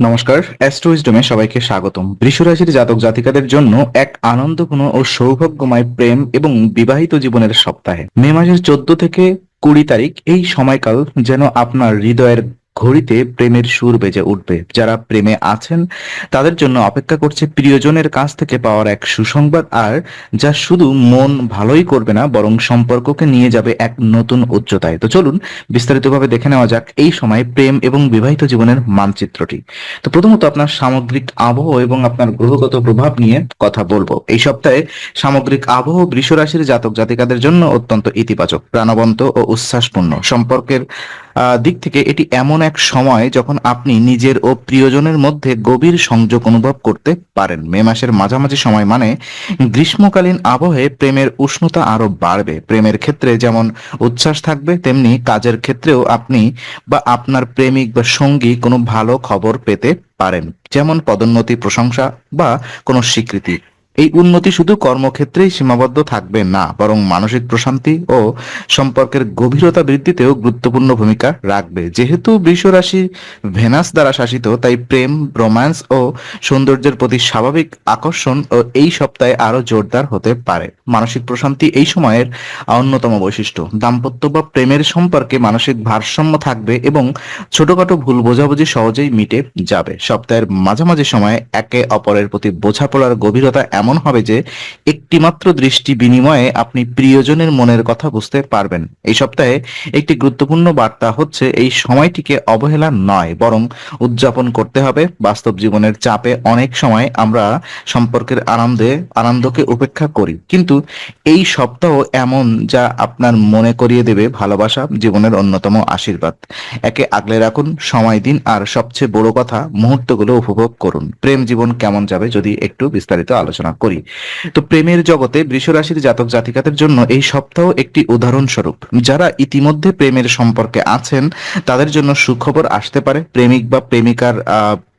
নমস্কার অ্যাস্ট্রোইজডমে সবাইকে স্বাগতম। বৃষরাশির জাতক জাতিকাদের জন্য এক আনন্দপূর্ণ ও সৌভাগ্যময় প্রেম এবং বিবাহিত জীবনের সপ্তাহে। মে মাসের চোদ্দ থেকে কুড়ি তারিখ এই সময়কাল যেন আপনার হৃদয়ের ঘড়িতে প্রেমের সুর বেজে উঠবে। যারা প্রেমে আছেন, তাদের জন্য অপেক্ষা করছে প্রিয়জনের কাছ থেকে পাওয়ার এক সুসংবাদ, আর যা শুধু মন ভালোই করবে না, বরং সম্পর্ককে নিয়ে যাবে এক নতুন উচ্চতায়। তো চলুন বিস্তারিতভাবে দেখে নেওয়া যাক এই সময় প্রেম এবং বিবাহিত জীবনের মানচিত্রটি। তো প্রথমত আপনার সামগ্রিক আবহ এবং আপনার গ্রহগত প্রভাব নিয়ে কথা বলব। এই সপ্তাহে সামগ্রিক আবহ বৃষ রাশির জাতক জাতিকাদের জন্য অত্যন্ত ইতিবাচক, প্রাণবন্ত ও উচ্ছ্বাসপূর্ণ। সম্পর্কের দিক থেকে এটি এমন এক সময় যখন আপনি নিজের ও প্রিয়জনের মধ্যে গভীর সংযোগ অনুভব করতে পারেন। মে মাসের মাঝামাঝি সময় মানে গ্রীষ্মকালীন আবহে প্রেমের উষ্ণতা আরও বাড়বে। প্রেমের ক্ষেত্রে যেমন উচ্ছ্বাস থাকবে, তেমনি কাজের ক্ষেত্রেও আপনি বা আপনার প্রেমিক বা সঙ্গী কোনো ভালো খবর পেতে পারেন। যেমন পদোন্নতি, প্রশংসা বা কোনো স্বীকৃতি। এই উন্নতি শুধু কর্মক্ষেত্রেই সীমাবদ্ধ থাকবে না, বরং মানসিক প্রশান্তি ও সম্পর্কের গভীরতা বৃদ্ধিতেও গুরুত্বপূর্ণ ভূমিকা রাখবে। যেহেতু বৃষ রাশি ভেনাস দ্বারা শাসিত, তাই প্রেম, রোম্যান্স ও সৌন্দর্যের প্রতি স্বাভাবিক আকর্ষণ ও এই সপ্তাহে আরও জোরদার হতে পারে। মানসিক প্রশান্তি এই সময়ের অন্যতম বৈশিষ্ট্য। দাম্পত্য বা প্রেমের সম্পর্কে মানসিক ভারসাম্য থাকবে এবং ছোটখাটো ভুল বোঝাবুঝি সহজেই মিটে যাবে। সপ্তাহের মাঝামাঝি সময়ে একে অপরের প্রতি বোঝাপড়ার গভীরতা এমন হবে যে একটিমাত্র দৃষ্টি বিনিময়ে আপনি প্রিয়জনের মনের কথা বুঝতে পারবেন। এই সপ্তাহে একটি গুরুত্বপূর্ণ বার্তা হচ্ছে, এই সময়টিকে অবহেলা নয়, বরং উদযাপন করতে হবে। বাস্তব জীবনের চাপে অনেক সময় আমরা সম্পর্কের আনন্দে, আনন্দকে উপেক্ষা করি। কিন্তু এই সপ্তাহ এমন যা আপনার মনে করিয়ে দেবে ভালোবাসা, জীবনের অন্যতম আশীর্বাদ। একে আগলে রাখুন, সময় দিন, আর সবচেয়ে বড় কথা, মুহূর্তগুলো উপভোগ করুন। প্রেম জীবন কেমন যাবে, যদি একটু বিস্তারিত আলোচনা করি। তো প্রেমের জগতে বৃষরাশির জাতক জাতিকাদের জন্য এই সপ্তাহ একটি উদাহরণস্বরূপ। যারা ইতিমধ্যে প্রেমের সম্পর্কে আছেন, তাদের জন্য সুখবর আসতে পারে। প্রেমিক বা প্রেমিকার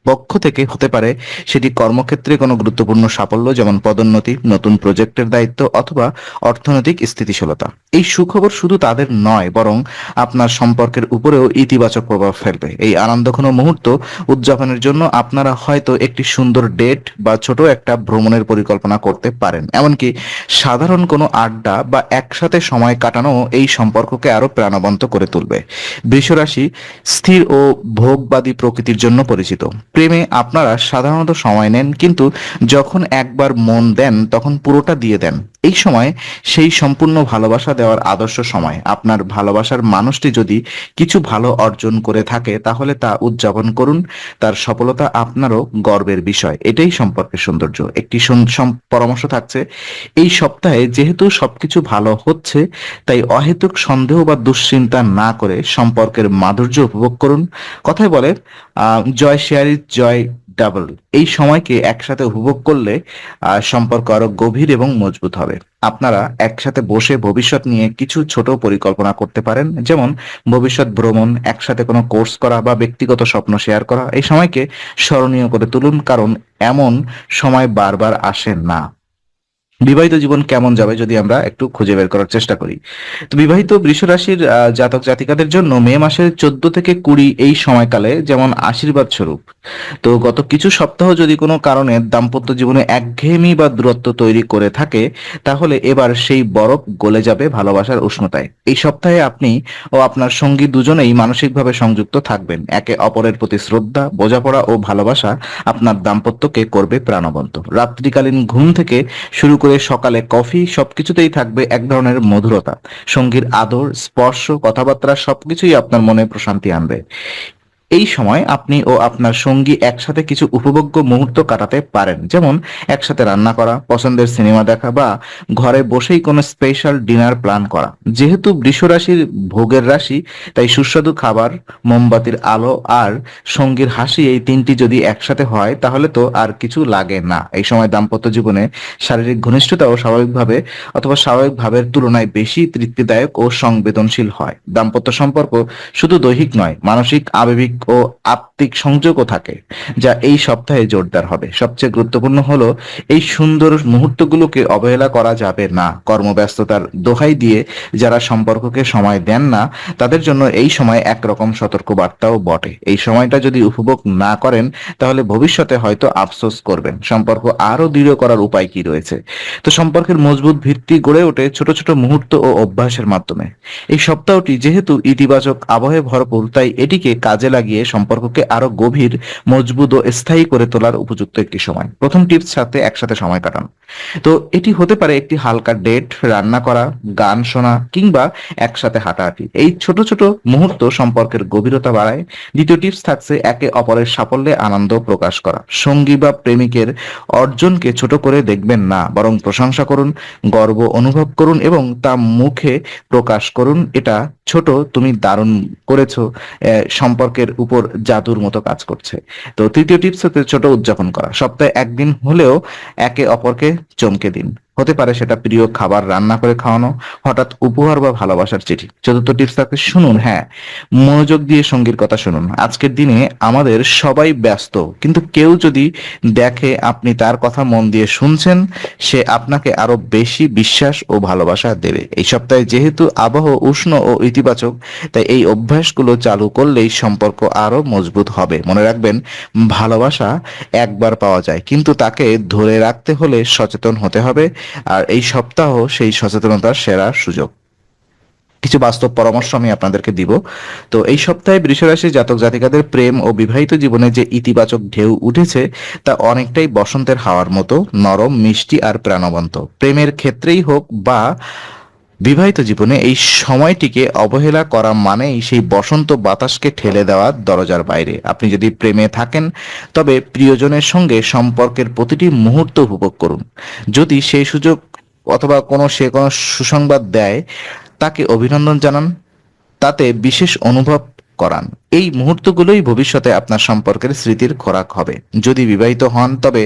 পক্ষ থেকে হতে পারে সেটি কর্মক্ষেত্রে কোনো গুরুত্বপূর্ণ সাফল্য, যেমন পদোন্নতি, নতুন প্রজেক্টের দায়িত্ব অথবা অর্থনৈতিক স্থিতিশীলতা। এই সুখবর শুধু তাদের নয়, বরং আপনার সম্পর্কের উপরেও ইতিবাচক প্রভাব ফেলবে। এই আনন্দঘন মুহূর্ত উদযাপনের জন্য আপনারা হয়তো একটি সুন্দর ডেট বা ছোট একটা ভ্রমণের পরিকল্পনা করতে পারেন। এমনকি সাধারণ কোনো আড্ডা বা একসাথে সময় কাটানো এই সম্পর্ককে আরও প্রাণবন্ত করে তুলবে। বৃষরাশি স্থির ও ভোগবাদী প্রকৃতির জন্য পরিচিত। প্রেমে আপনারা সাধারণত সময় নেন কিন্তু যখন একবার মন দেন তখন পুরোটা দিয়ে দেন। এই সময় সেই সম্পূর্ণ ভালোবাসা দেওয়ার আদর্শ সময়। আপনার ভালোবাসার মানুষটি যদি কিছু ভালো অর্জন করে থাকে, তাহলে তা উদযাপন করুন। তার সফলতা আপনারও গর্বের বিষয়। এটাই সম্পর্কের সৌন্দর্য। একটি পরামর্শ থাকছে, এই সপ্তাহে যেহেতু সবকিছু ভালো হচ্ছে, তাই অহেতুক সন্দেহ বা দুশ্চিন্তা না করে সম্পর্কের মাধুর্য উপভোগ করুন। কথায় বলে জয় শেয়ার, জয় ডাবল এই সময়কে একসাথে উপভোগ করলে সম্পর্ক আরও গভীর এবং মজবুত হবে। আপনারা একসাথে বসে ভবিষ্যৎ নিয়ে কিছু ছোট পরিকল্পনা করতে পারেন। যেমন, ভবিষ্যৎ ভ্রমণ, একসাথে কোনো কোর্স করা বা ব্যক্তিগত স্বপ্ন শেয়ার করা। এই সময়কে স্মরণীয় করে তুলুন, কারণ এমন সময় বারবার আসে না। বিবাহিত জীবন কেমন যাবে যদি আমরা একটু খুঁজে বের করার চেষ্টা করি? তো বিবাহিত বৃষ রাশির জাতক জাতিকাদের জন্য মে মাসের চোদ্দ থেকে কুড়ি এই সময়কালে যেমন আশীর্বাদ স্বরূপ। তো গত কিছু সপ্তাহ যদি কোনো কারণে দাম্পত্য জীবনে একঘেয়েমি বা দূরত্ব তৈরি করে থাকে, তাহলে এবার সেই বরফ গলে যাবে ভালোবাসার উষ্ণতায়। এই সপ্তাহে আপনি ও আপনার সঙ্গী দুজনেই মানসিকভাবে সংযুক্ত থাকবেন। একে অপরের প্রতি শ্রদ্ধা, বোঝাপড়া ও ভালোবাসা আপনার দাম্পত্যকে করবে প্রাণবন্ত। রাত্রিকালীন ঘুম থেকে শুরু করে সকালে কফি সবকিছুতেই থাকবে এক ধরনের মধুরতা। সঙ্গীর আদর, স্পর্শ, কথাবার্তা সবকিছুই আপনার মনে প্রশান্তি আনবে। এই সময় আপনি ও আপনার সঙ্গী একসাথে কিছু উপভোগ্য মুহূর্ত কাটাতে পারেন। যেমন, একসাথে রান্না করা, পছন্দের সিনেমা দেখা বা ঘরে বসেই কোনো স্পেশাল ডিনার প্ল্যান করা। যেহেতু বৃষ রাশির ভোগের রাশি, তাই সুস্বাদু খাবার, মোমবাতির আলো আর সঙ্গীর হাসি এই তিনটি যদি একসাথে হয়, তাহলে তো আর কিছু লাগে না। এই সময় দাম্পত্য জীবনে শারীরিক ঘনিষ্ঠতাও স্বাভাবিকভাবে অথবা স্বাভাবিক ভাবের তুলনায় বেশি তৃপ্তিদায়ক ও সংবেদনশীল হয়। দাম্পত্য সম্পর্ক শুধু দৈহিক নয়, মানসিক, আবেগিক ও আত্মিক সংযোগও থাকে, যা এই সপ্তাহে জোরদার হবে। সবচেয়ে গুরুত্বপূর্ণ হলো, এই সুন্দর মুহূর্তগুলোকে অবহেলা করা যাবে না। কর্মব্যস্ততার দোহাই দিয়ে যারা সম্পর্ককে সময় দেন না, তাদের জন্য এই সময় একরকম সতর্ক বার্তাও বটে। এই সময়টা যদি উপভোগ না করেন, তাহলে ভবিষ্যতে হয়তো আফসোস করবেন। সম্পর্ক আরও দৃঢ় করার উপায় কি রয়েছে? তো সম্পর্কের মজবুত ভিত্তি গড়ে ওঠে ছোট ছোট মুহূর্ত ও অভ্যাসের মাধ্যমে। এই সপ্তাহটি যেহেতু ইতিবাচক, আবহে ভরপুর, তাই এটিকে কাজে লাগিয়ে সম্পর্ককে আরও গভীর, মজবুত ও স্থায়ী করে তোলার উপযুক্ত একটি সময়। প্রথম টিপস, সাথে একসাথে সময় কাটান। তো এটি হতে পারে একটি হালকা ডেট, রান্না করা, গান শোনা, কিংবা একসাথে হাঁটাহাঁটি। এই ছোট ছোট মুহূর্ত সম্পর্কের গভীরতা বাড়ায়। দ্বিতীয় টিপস থাকছে একে অপরের সাফল্যে আনন্দ প্রকাশ করা। সঙ্গী বা প্রেমিকের অর্জনকে ছোট করে দেখবেন না, বরং প্রশংসা করুন, গর্ব অনুভব করুন এবং তা মুখে প্রকাশ করুন। এটা ছোট, তুমি দারুণ করেছ সম্পর্কের উপর জাদুর মতো কাজ করছে। তো তৃতীয় টিপস হচ্ছে ছোট উদযাপন করা। সপ্তাহে একদিন হলেও একে অপরকে চমকে দিন। হতে পারে সেটা প্রিয় খাবার রান্না করে খাওয়ানো, হঠাৎ উপহার বা ভালোবাসার চিঠি। চতুর্থ টিপস থাকতে শুনুন হ্যাঁ মনোযোগ দিয়ে সঙ্গীর কথা শুনুন। আজকের দিনে আমাদের সবাই ব্যস্ত, কিন্তু কেউ যদি দেখে আপনি তার কথা মন দিয়ে শুনছেন, সে আপনাকে আরও বেশি বিশ্বাস ও ভালোবাসা দেবে। এই সপ্তাহে যেহেতু আবহাওয়া উষ্ণ ও ইতিবাচক, তাই এই অভ্যাসগুলো চালু করলেই সম্পর্ক আরও মজবুত হবে। মনে রাখবেন, ভালোবাসা একবার পাওয়া যায়, কিন্তু তাকে ধরে রাখতে হলে সচেতন হতে হবে আর এই সপ্তাহ সেই সচেতনতার সেরা সুযোগ। কিছু বাস্তব পরামর্শ আমি আপনাদেরকে দিব। তো এই সপ্তাহে বৃষরাশি জাতক জাতিকাদের প্রেম ও বিবাহিত জীবনে যে ইতিবাচক ঢেউ উঠেছে, তা অনেকটাই বসন্তের হাওয়ার মতো নরম, মিষ্টি আর প্রাণবন্ত। প্রেমের ক্ষেত্রেই হোক বা বিবাহিত জীবনে এই সময়টিকে অবহেলা করা মানেই সেই বসন্ত বাতাসকে ঠেলে দেওয়া দরজার বাইরে। আপনি যদি প্রেমে থাকেন, তবে প্রিয়জনের সঙ্গে সম্পর্কের প্রতিটি মুহূর্ত উপভোগ করুন। যদি সেই সুযোগ অথবা কোনো সে কোনো সুসংবাদ দেয়, তাকে অভিনন্দন জানান। তাতে বিশেষ অনুভব করান। এই মুহূর্তগুলোই ভবিষ্যতে আপনার সম্পর্কের স্মৃতির খোরাক হবে। যদি বিবাহিত হন, তবে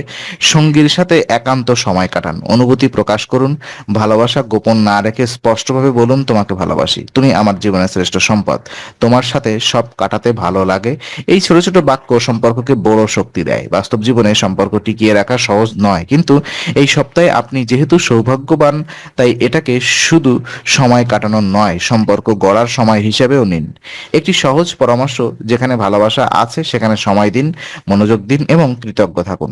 সঙ্গীর সাথে একান্ত সময় কাটান। অনুভূতি প্রকাশ করুন। ভালোবাসা গোপন না রেখে স্পষ্টভাবে বলুন, তোমাকে ভালোবাসি। তুমি আমার জীবনের শ্রেষ্ঠ সম্পদ। তোমার সাথে সব কাটাতে ভালো লাগে। এই ছোট ছোট বাক্য সম্পর্ককে বড় শক্তি দেয়। বাস্তব জীবনে সম্পর্ক টিকিয়ে রাখা সহজ নয়। কিন্তু এই সপ্তাহে আপনি যেহেতু সৌভাগ্যবান, তাই এটাকে শুধু সময় কাটানো নয়, সম্পর্ক গড়ার সময় হিসেবেও নিন। একটি সহজ পরামর্শ যেখানে ভালোবাসা আছে সেখানে সময় দিন মনোযোগ দিন এবং কৃতজ্ঞ থাকুন।